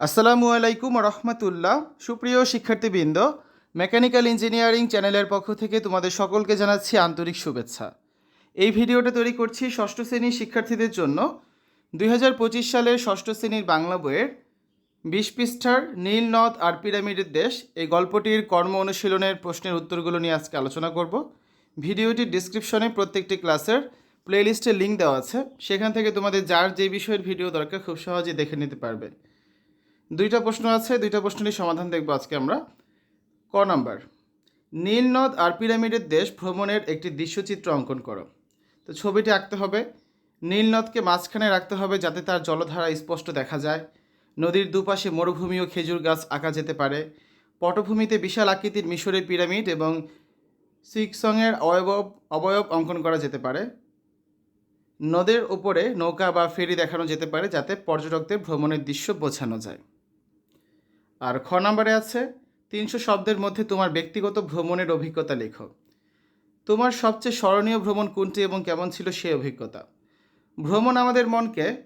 আসসালামু আলাইকুম রহমতুল্লাহ সুপ্রিয় শিক্ষার্থীবৃন্দ, মেকানিক্যাল ইঞ্জিনিয়ারিং চ্যানেলের পক্ষ থেকে তোমাদের সকলকে জানাচ্ছি আন্তরিক শুভেচ্ছা। এই ভিডিওটা তৈরি করছি ষষ্ঠ শ্রেণির শিক্ষার্থীদের জন্য। দুই হাজার পঁচিশ সালের ষষ্ঠ শ্রেণির বাংলা বইয়ের বিশ পৃষ্ঠার নীল নদ আর পিরামিডের দেশ। এই গল্পটির কর্ম অনুশীলনের প্রশ্নের উত্তরগুলো নিয়ে আজকে আলোচনা করব। ভিডিওটির ডিসক্রিপশনে প্রত্যেকটি ক্লাসের প্লেলিস্টের লিঙ্ক দেওয়া আছে। সেখান থেকে তোমাদের যার যে বিষয়ের ভিডিও দরকার, খুব সহজেই দেখে নিতে পারবে। দুইটা প্রশ্ন আছে, দুইটা প্রশ্নেরই সমাধান দেখব আজকে আমরা। ক নাম্বার, নীল নদ আর পিরামিডের দেশ ভ্রমণের একটি দৃশ্যচিত্র অঙ্কন করো। তো ছবিটি আঁকতে হবে, নীল নদকে মাঝখানে রাখতে হবে যাতে তার জলধারা স্পষ্ট দেখা যায়। নদীর দুপাশে মরুভূমি ও খেজুর গাছ আঁকা যেতে পারে। পটভূমিতে বিশাল আকৃতির মিশরের পিরামিড এবং সিকসংয়ের অবয়ব অবয়ব অঙ্কন করা যেতে পারে। নদের উপরে নৌকা বা ফেরি দেখানো যেতে পারে যাতে পর্যটকদের ভ্রমণের দৃশ্য বোঝানো যায়। আর খ নাম্বারে আছে, তিনশো শব্দের মধ্যে তোমার ব্যক্তিগত ভ্রমণের অভিজ্ঞতা লেখো। তোমার সবচেয়ে স্মরণীয় ভ্রমণ কোনটি এবং কেমন ছিল সেই অভিজ্ঞতা? ভ্রমণ আমাদের মনকে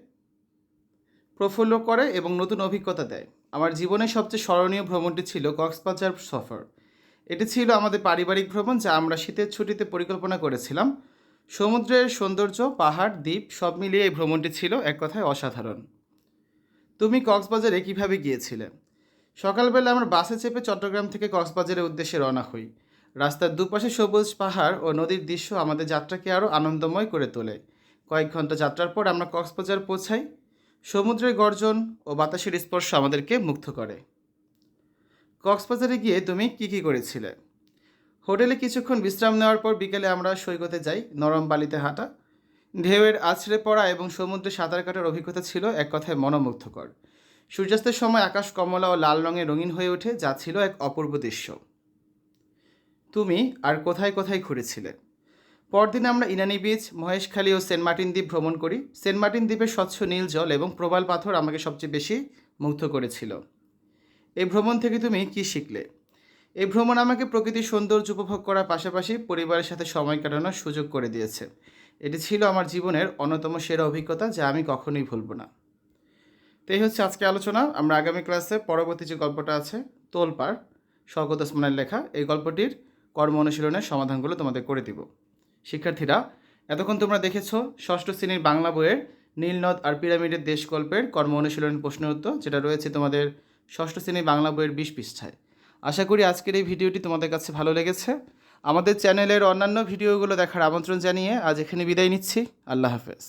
প্রফুল্ল করে এবং নতুন অভিজ্ঞতা দেয়। আমার জীবনের সবচেয়ে স্মরণীয় ভ্রমণটি ছিল কক্সবাজার সফর। এটি ছিল আমাদের পারিবারিক ভ্রমণ যা আমরা শীতের ছুটিতে পরিকল্পনা করেছিলাম। সমুদ্রের সৌন্দর্য, পাহাড়, দ্বীপ, সব মিলিয়ে এই ভ্রমণটি ছিল এক কথায় অসাধারণ। তুমি কক্সবাজারে কীভাবে গিয়েছিলে? সকালবেলা আমরা বাসে চেপে চট্টগ্রাম থেকে কক্সবাজারের উদ্দেশ্যে রওনা হই। রাস্তার দুপাশে সবুজ পাহাড় ও নদীর দৃশ্য আমাদের যাত্রাকে আরও আনন্দময় করে তোলে। কয়েক ঘণ্টা যাত্রার পর আমরা কক্সবাজার পৌঁছাই। সমুদ্রের গর্জন ও বাতাসের স্পর্শ আমাদেরকে মুগ্ধ করে। কক্সবাজারে গিয়ে তুমি কি কি করেছিলে? হোটেলে কিছুক্ষণ বিশ্রাম নেওয়ার পর বিকেলে আমরা সৈকতে যাই নরম বালিতে হাঁটা। ঢেউয়ের আছড়ে পড়া এবং সমুদ্রে সাঁতার কাটার অভিজ্ঞতা ছিল এক কথায় মনোমুগ্ধকর। সূর্যাস্তের সময় আকাশ কমলা ও লাল রঙে রঙিন হয়ে ওঠে, যা ছিল এক অপূর্ব দৃশ্য। তুমি আর কোথায় কোথায় ঘুরেছিলে? পরদিন আমরা ইনানি বিচ, মহেশখালী ও সেন্ট মার্টিন দ্বীপ ভ্রমণ করি। সেন্ট মার্টিন দ্বীপের স্বচ্ছ নীল জল এবং প্রবাল পাথর আমাকে সবচেয়ে বেশি মুগ্ধ করেছিল। এই ভ্রমণ থেকে তুমি কি শিখলে? এই ভ্রমণ আমাকে প্রকৃতির সৌন্দর্য উপভোগ করার পাশাপাশি পরিবারের সাথে সময় কাটানোর সুযোগ করে দিয়েছে। এটি ছিল আমার জীবনের অন্যতম সেরা অভিজ্ঞতা, যা আমি কখনোই ভুলব না। তো এই হচ্ছে আজকে আলোচনা। আমরা আগামী ক্লাসে পরবর্তী যে গল্পটা আছে, তোলপাড় স্বগত ওসমানের লেখা, এই গল্পটির কর্ম অনুশীলনের সমাধানগুলো তোমাদের করে দিব। শিক্ষার্থীরা, এতক্ষণ তোমরা দেখেছ ষষ্ঠ শ্রেণির বাংলা বইয়ের নীলনদ আর পিরামিডের দেশ গল্পের কর্ম অনুশীলন প্রশ্ন উত্তর, যেটা রয়েছে তোমাদের ষষ্ঠ শ্রেণির বাংলা বইয়ের বিশ পৃষ্ঠায়। আশা করি আজকের এই ভিডিওটি তোমাদের কাছে ভালো লেগেছে। আমাদের চ্যানেলের অন্যান্য ভিডিওগুলো দেখার আমন্ত্রণ জানিয়ে আজ এখানে বিদায় নিচ্ছি। আল্লাহ হাফেজ।